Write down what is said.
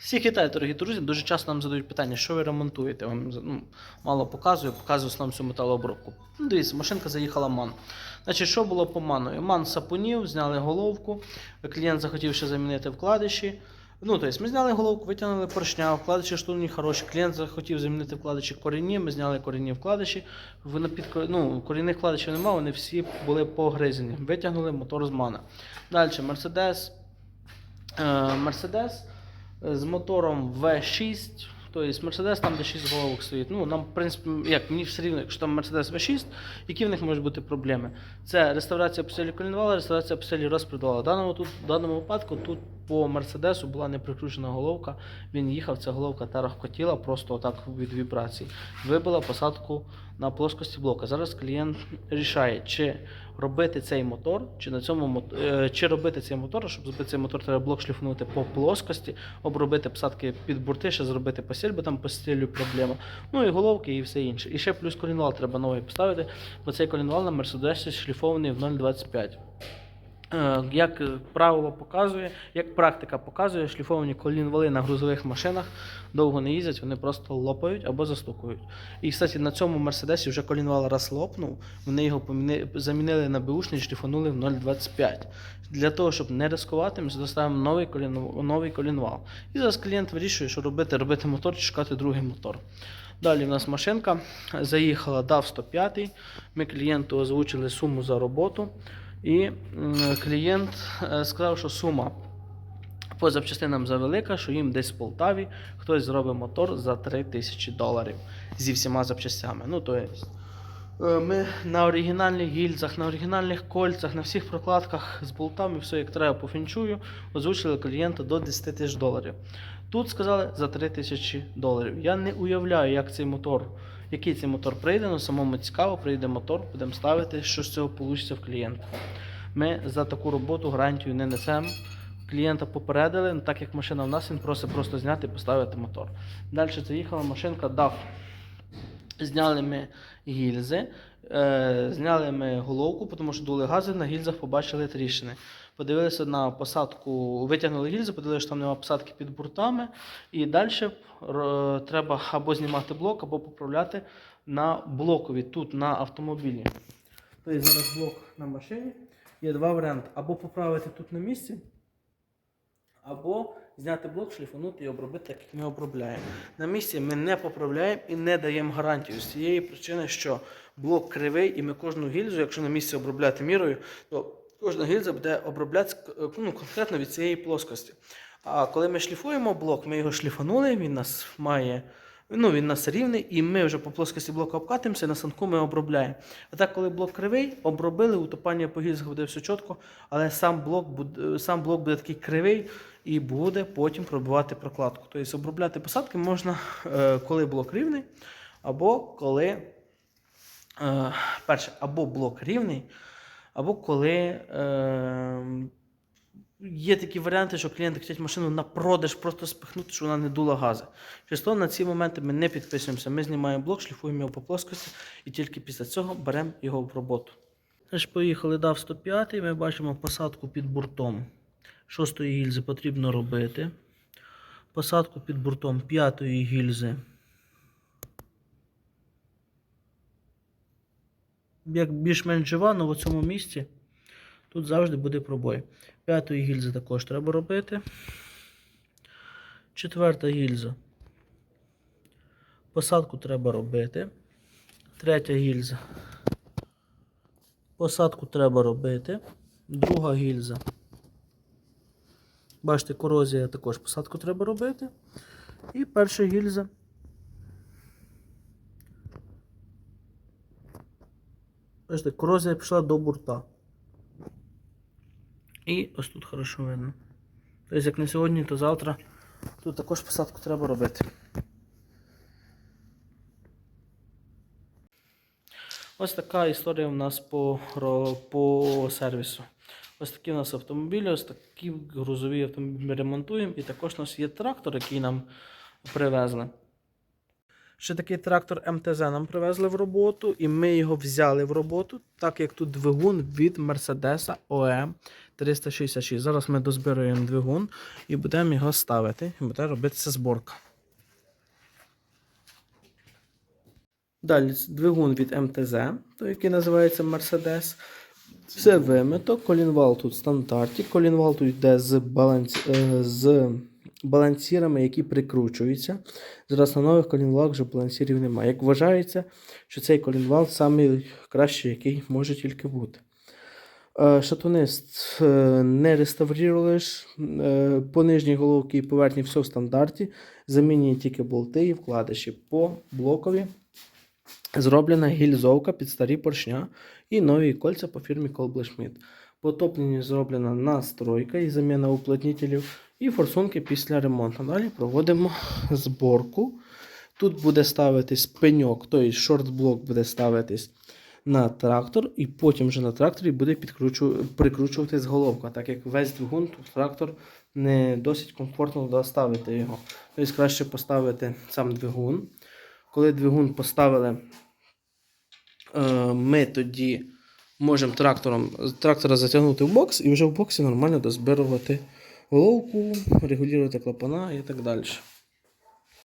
Всіх вітаю, дорогі друзі. Дуже часто нам задають питання, що ви ремонтуєте. Вам ну, мало показую, показую основну всю металообробку. Ну, дивіться, машинка заїхала ман. Значить, що було по маною? Ман сапунів, зняли головку. Клієнт захотів ще замінити вкладиші. Ну, тобто ми зняли головку, витягнули поршня, вкладиші штурні хороші. Клієнт захотів замінити вкладиші корінні, ми зняли корінні вкладиші. В напід... ну, корінних вкладишів немає, вони всі були погризені. Витягнули мотор з мана. Далі Мерседес. Е, Мерседес з мотором V6. Тобто Мерседес там, де 6 головок стоїть. Ну, нам, в принципі, як мені все рівно, якщо там Мерседес V6, які в них можуть бути проблеми? Це реставрація поселі колінвала, реставрація поселі розпредвала. В даному, тут, в даному випадку тут по Мерседесу була не прикручена головка. Він їхав, ця головка тарахкотіла просто отак від вібрацій. Вибила посадку на плоскості блока. Зараз клієнт рішає, чи робити цей мотор, чи на цьому е, чи робити цей мотор, щоб зробити цей мотор, треба блок шліфнути по плоскості, обробити посадки під бурти, ще зробити постіль, бо там по стилю проблема. Ну і головки, і все інше. І ще плюс колінвал треба новий поставити, бо цей колінвал на Мерседесі шліфований в 0,25. Е, Як правило показує, як практика показує, шліфовані колінвали на грузових машинах довго не їздять, вони просто лопають або застукують. І, кстати, на цьому Мерседесі вже колінвал раз лопнув, вони його поміни- замінили на беушний, шліфанули в 0,25. Для того, щоб не ризикувати, ми доставимо новий, колін, новий колінвал. І зараз клієнт вирішує, що робити, робити мотор чи шукати другий мотор. Далі в нас машинка заїхала DAF 105. Ми клієнту озвучили суму за роботу. І клієнт е, сказав, що сума по запчастинам завелика, що їм десь в Полтаві хтось зробить мотор за 3 тисячі доларів зі всіма запчастями. Ну, то є. е, Ми на оригінальних гільзах, на оригінальних кольцах, на всіх прокладках з болтами, все як треба по фінчую, озвучили клієнта до 10 тисяч доларів. Тут сказали за 3 тисячі доларів. Я не уявляю, як цей мотор, який цей мотор прийде, ну самому цікаво, прийде мотор, будемо ставити, що з цього вийде в клієнта. Ми за таку роботу гарантію не несемо. Клієнта попередили, ну, так як машина в нас, він просить просто зняти і поставити мотор. Далі заїхала машинка DAF. Зняли ми гільзи, е, зняли ми головку, тому що дули гази, на гільзах побачили тріщини. Подивилися на посадку, витягнули гільзи, подивилися, що там немає посадки під буртами. І далі треба або знімати блок, або поправляти на блокові тут на автомобілі. Тобто зараз блок на машині. Є два варіанти: або поправити тут на місці, або зняти блок, шліфанути і обробити, так як ми обробляємо. На місці ми не поправляємо і не даємо гарантію з цієї причини, що блок кривий, і ми кожну гільзу, якщо на місці обробляти мірою, то кожна гільза буде оброблятися ну, конкретно від цієї плоскості. А коли ми шліфуємо блок, ми його шліфанули, він нас має. Ну, він у нас рівний, і ми вже по плоскості блока обкатимося, на санку ми обробляємо. А так, коли блок кривий, обробили, утопання по гільзах буде все чітко, але сам блок буде, сам блок буде такий кривий і буде потім пробивати прокладку. Тобто обробляти посадки можна, е, коли блок рівний, або коли е, перше, або блок рівний, або коли. Є такі варіанти, що клієнти хочуть машину на продаж просто спихнути, щоб вона не дула гази. Через то на ці моменти ми не підписуємося. Ми знімаємо блок, шліфуємо його по плоскості і тільки після цього беремо його в роботу. Тож поїхали дав 105 ми бачимо посадку під буртом. Шостої гільзи потрібно робити. Посадку під буртом п'ятої гільзи. Як більш-менш жива, але в цьому місці тут завжди буде пробой. П'ятої гільзи також треба робити. Четверта гільза. Посадку треба робити. Третя гільза. Посадку треба робити. Друга гільза. Бачите, корозія також посадку треба робити. І перша гільза. Бачите, корозія пішла до бурта. І ось тут хорошо видно. Тобто, як не сьогодні, то завтра тут також посадку треба робити. Ось така історія в нас по, по сервісу. Ось такі у нас автомобілі, ось такі грузові автомобілі ми ремонтуємо. І також у нас є трактор, який нам привезли. Ще такий трактор МТЗ нам привезли в роботу, і ми його взяли в роботу, так як тут двигун від Мерседеса ОМ 366. Зараз ми дозбираємо двигун і будемо його ставити. І буде робитися зборка. Далі двигун від МТЗ, той, який називається Mercedes. Все вимито. Колінвал тут в стандарті. Колінвал тут йде з, баланс... е, з балансірами, які прикручуються. Зараз на нових колінвалах вже балансірів немає. Як вважається, що цей колінвал найкращий, який може тільки бути. Е, Шатунист е, не реставрували ж. Е, По нижній головці і поверхні все в стандарті. Замінює тільки болти і вкладиші по блокові. Зроблена гільзовка під старі поршня і нові кольця по фірмі Колблешміт. По зроблена настройка і заміна уплотнителів і форсунки після ремонту. Далі проводимо зборку. Тут буде ставитись пеньок, тобто шортблок буде ставитись на трактор, і потім вже на тракторі буде прикручуватись головка, так як весь двигун, тут трактор не досить комфортно доставити його. Тобто краще поставити сам двигун. Коли двигун поставили, е, ми тоді можемо трактором, трактора затягнути в бокс і вже в боксі нормально дозбирувати головку, регулювати клапана і так далі.